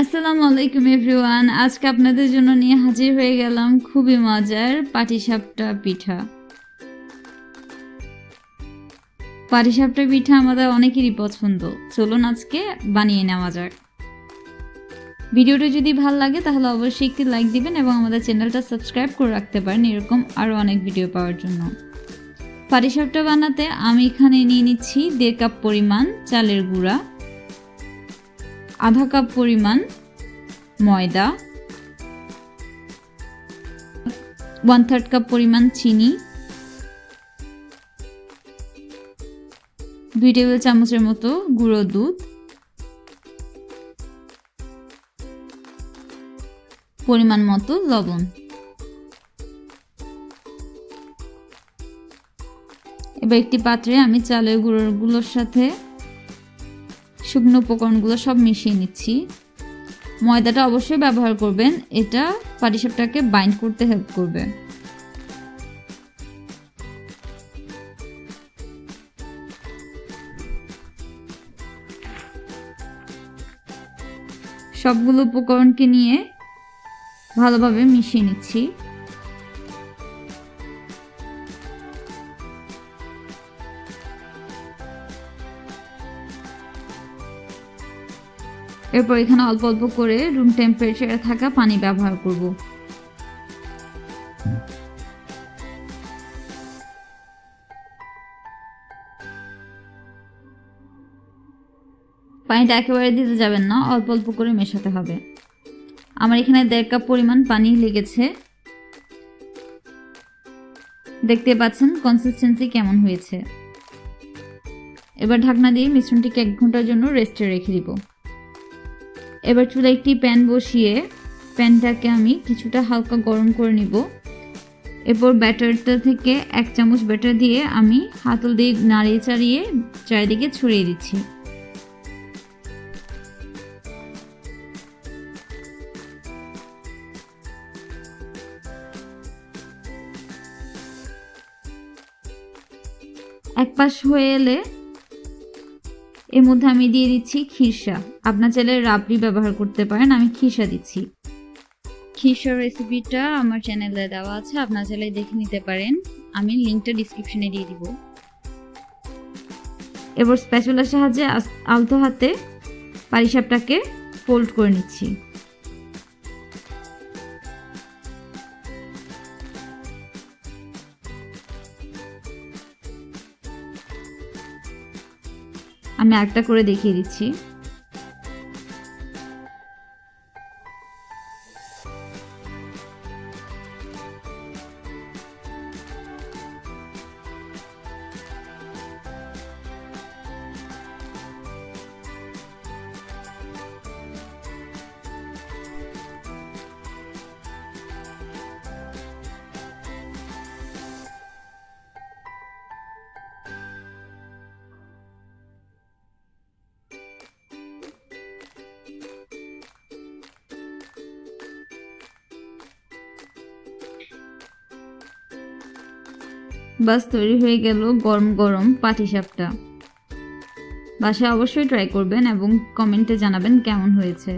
আসসালামু আলাইকুম, এভরিওয়ান। আজকে আপনাদের জন্য নিয়ে হাজির হয়ে গেলাম খুবই মজার পাটিসাপটা পিঠা। পাটিসাপটা পিঠা আমাদের অনেকেরই পছন্দ। চলুন আজকে বানিয়ে নেওয়া যাক। ভিডিওটা যদি ভালো লাগে, তাহলে অবশ্যই একটি লাইক দিবেন এবং আমাদের চ্যানেলটা সাবস্ক্রাইব করে রাখতে পারেন এরকম আরও অনেক ভিডিও পাওয়ার জন্য। পাটিসাপটা বানাতে আমি এখানে নিয়ে নিচ্ছি দেড় কাপ পরিমাণ চালের গুঁড়া। আধা কাপ পরিমাণ ময়দা ওয়ান থার্ড কাপ পরিমাণ চিনি, দুই টেবিল চামচের মতো গুঁড়ো দুধ, পরিমাণ মতো লবণ। এবার একটি পাত্রে আমি চালের গুঁড়োগুলোর সাথে শুকনো উপকরণগুলো সব মিশিয়ে নিচ্ছি। ময়দাটা অবশ্যই ব্যবহার করবেন। এটা পাটিসাপটাকে বাইন্ড করতে হেল্প করবে। সবগুলো উপকরণকে নিয়ে ভালোভাবে মিশিয়ে নিচ্ছি। এরপর এখানে অল্প অল্প করে রুম টেম্পারেচারে থাকা পানি ব্যবহার করব। পানিটা একেবারে দিতে যাবেন না, অল্প অল্প করে মেশাতে হবে। আমার এখানে দেড় কাপ পরিমাণ পানি লেগেছে। দেখতে পাচ্ছেন কনসিস্টেন্সি কেমন হয়েছে। এবার ঢাকনা দিয়ে মিশ্রণটিকে এক ঘণ্টার জন্য রেস্টে রেখে দিব। এবার চুলে একটি প্যান বসিয়ে প্যানটাকে আমি কিছুটা হালকা গরম করে নিব। এরপর ব্যাটারটা থেকে এক চামচ ব্যাটার দিয়ে আমি হাতল দিয়ে নাড়িয়ে চাড়িয়ে চারিদিকে ছড়িয়ে দিচ্ছি। এক পাশ হয়ে এলে এর মধ্যে আমি দিয়ে দিচ্ছি খিরসা। আপনার চাইলে রাবড়ি ব্যবহার করতে পারেন, আমি খিরসা দিচ্ছি। খিরসার রেসিপিটা আমার চ্যানেলে দেওয়া আছে, আপনার চাইলে দেখে নিতে পারেন। আমি লিঙ্কটা ডিসক্রিপশনে দিয়ে দিব। এবার স্পেশালের সাহায্যে আলতো হাতে পারিসাপটাকে ফোল্ড করে নিচ্ছি। আমি একটা করে দেখিয়ে দিচ্ছি। বাস তৈরি হয়ে গেল গরম গরম পাটিসাপটা। বাসায় অবশ্যই ট্রাই করবেন এবং কমেন্টে জানাবেন কেমন হয়েছে।